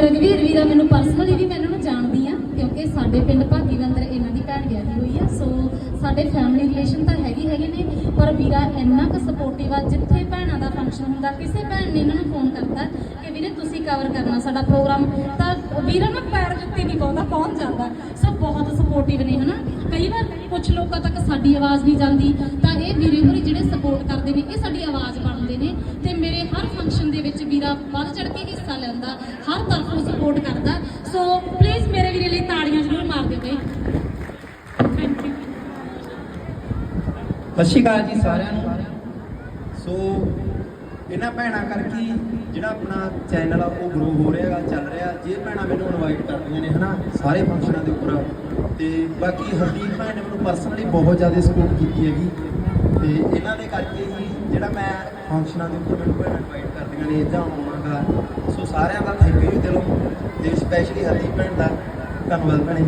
ਰਗਵੀਰ ਵੀਰਾ ਮੈਨੂੰ ਪਰਸਨਲੀ ਵੀ ਮੈਂ ਇਹਨਾਂ ਨੂੰ ਜਾਣਦੀ ਆ, ਕਿਉਂਕਿ ਸਾਡੇ ਪਿੰਡ ਭਾਗੀ ਦੇ ਅੰਦਰ ਇਹਨਾਂ ਦੀ ਭੈਣ ਵਿਆਹੀ ਹੋਈ ਆ ਸੋ ਸਾਡੇ ਫੈਮਿਲੀ ਰਿਲੇਸ਼ਨ ਤਾਂ ਹੈਗੀ ਹੈਗੇ ਨੇ, ਪਰ ਵੀਰਾ ਇੰਨਾ ਕੁ ਸਪੋਰਟਿਵ ਆ, ਜਿੱਥੇ ਭੈਣਾਂ ਦਾ ਫੰਕਸ਼ਨ ਹੁੰਦਾ, ਕਿਸੇ ਭੈਣ ਨੇ ਇਹਨਾਂ ਨੂੰ ਫੋਨ ਕਰਤਾ ਕਿ ਵੀਰੇ ਤੁਸੀਂ ਕਵਰ ਕਰਨਾ ਸਾਡਾ ਪ੍ਰੋਗਰਾਮ ਤਾਂ ਵੀਰਾ ਨਾ ਪੈਰ ਜੁੱਤੀ ਨਹੀਂ ਪਾਉਂਦਾ, ਪਹੁੰਚ ਜਾਂਦਾ। ਸੋ ਬਹੁਤ ਸਪੋਰਟਿਵ ਨੇ, ਹਨਾ? ਕਈ ਵਾਰ ਕੁਝ ਲੋਕਾਂ ਤੱਕ ਸਾਡੀ ਆਵਾਜ਼ ਨਹੀਂ ਜਾਂਦੀ, ਤਾਂ ਇਹ ਵੀਰੇ ਹੋਰੀ ਜਿਹੜੇ ਸਪੋਰਟ ਕਰਦੇ ਨੇ, ਇਹ ਸਾਡੀ ਹਰ ਫੰਕਸ਼ਨ ਦੇ ਵਿੱਚ ਵੀਰਾ ਵੱਧ ਚੜ ਕੇ ਹਿੱਸਾ ਲੈਂਦਾ, ਹਰ ਤਰਫੋਂ ਸਪੋਰਟ ਕਰਦਾ। ਸੋ ਪਲੀਜ਼ ਮੇਰੇ ਵੀਰੇ ਲਈ ਤਾੜੀਆਂ ਜ਼ਰੂਰ ਮਾਰ ਦਿਓ ਬਈ। ਥੈਂਕ ਯੂ ਸਤਿ ਸ਼੍ਰੀ ਅਕਾਲ ਜੀ ਸਾਰਿਆਂ ਨੂੰ। ਸੋ ਇਹਨਾਂ ਭੈਣਾਂ ਕਰਕੇ ਜਿਹੜਾ ਆਪਣਾ ਚੈਨਲ ਆ, ਉਹ ਗਰੋ ਹੋ ਰਿਹਾ ਹੈਗਾ ਚੱਲ ਰਿਹਾ। ਜੇ ਭੈਣਾਂ ਮੈਨੂੰ ਇਨਵਾਈਟ ਕਰਦੀਆਂ ਨੇ, ਹਨਾ, ਸਾਰੇ ਫੰਕਸ਼ਨਾਂ ਦੇ ਉੱਪਰ। ਤੇ ਬਾਕੀ ਹਰਦੀਪ ਭੈਣ ਨੇ ਮੈਨੂੰ ਪਰਸਨਲੀ ਬਹੁਤ ਜ਼ਿਆਦਾ ਸਪੋਰਟ ਕੀਤੀ ਹੈਗੀ। ਤੇ ਇਹਨਾਂ ਦੇ ਕਰਕੇ ਹੀ ਜਿਹੜਾ ਮੈਂ ਫੰਕਸ਼ਨਾਂ ਦੇ ਉੱਪਰ ਮੈਨੂੰ ਭੈਣਾਂ ਇਨਵਾਈਟ ਕਰਦੀਆਂ ਨੇ ਜਾਂ ਆਉਣਾਗਾ ਸੋ ਸਾਰਿਆਂ ਦਾ ਥੈਂਕ ਯੂ ਦਿਲੋਂ, ਤੇ ਸਪੈਸ਼ਲੀ ਹਰਦੀਪ ਭੈਣ ਦਾ ਧੰਨਵਾਦ ਭੈਣੇ।